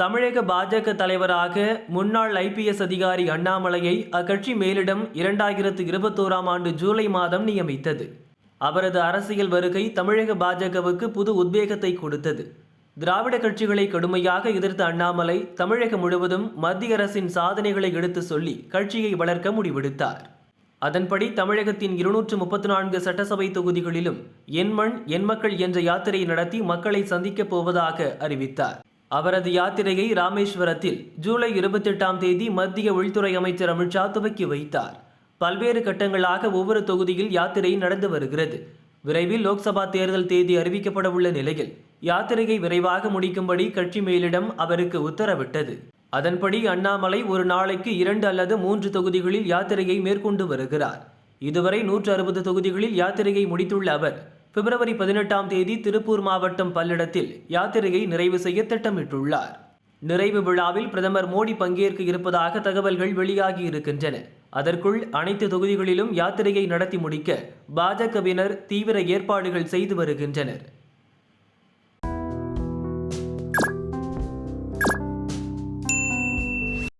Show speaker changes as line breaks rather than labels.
தமிழக பாஜக தலைவராக முன்னாள் ஐபிஎஸ் அதிகாரி அண்ணாமலையை அக்கட்சி மேலிடம் இரண்டாயிரத்து இருபத்தோராம் ஆண்டு ஜூலை மாதம் நியமித்தது. அவரது அரசியல் வருகை தமிழக பாஜகவுக்கு புது உத்வேகத்தை கொடுத்தது. திராவிட கட்சிகளை கடுமையாக எதிர்த்த அண்ணாமலை தமிழகம் முழுவதும் மத்திய அரசின் சாதனைகளை எடுத்து சொல்லி கட்சியை வளர்க்க முடிவெடுத்தார். அதன்படி தமிழகத்தின் இருநூற்று முப்பத்தி நான்கு சட்டசபை தொகுதிகளிலும் என் மண் என் மக்கள் என்ற யாத்திரை நடத்தி மக்களை சந்திக்கப் போவதாக அறிவித்தார். அவரது யாத்திரையை ராமேஸ்வரத்தில் ஜூலை இருபத்தெட்டாம் தேதி மத்திய உள்துறை அமைச்சர் அமித்ஷா துவக்கி வைத்தார். பல்வேறு கட்டங்களாக ஒவ்வொரு தொகுதியில் யாத்திரை நடந்து வருகிறது. விரைவில் லோக்சபா தேர்தல் தேதி அறிவிக்கப்பட உள்ள நிலையில் யாத்திரையை விரைவாக முடிக்கும்படி கட்சி மேலிடம் அவருக்கு உத்தரவிட்டது. அதன்படி அண்ணாமலை ஒரு நாளைக்கு இரண்டு அல்லது மூன்று தொகுதிகளில் யாத்திரையை மேற்கொண்டு வருகிறார். இதுவரை நூற்று அறுபது தொகுதிகளில் யாத்திரையை முடித்துள்ள அவர் பிப்ரவரி பதினெட்டாம் தேதி திருப்பூர் மாவட்டம் பல்லடத்தில் யாத்திரையை நிறைவு செய்ய திட்டமிட்டுள்ளார். நிறைவு விழாவில் பிரதமர் மோடி பங்கேற்க இருப்பதாக தகவல்கள் வெளியாகி இருக்கின்றன. அதற்குள் அனைத்து தொகுதிகளிலும் யாத்திரையை நடத்தி முடிக்க பாஜகவினர் தீவிர ஏற்பாடுகள் செய்து வருகின்றனர்.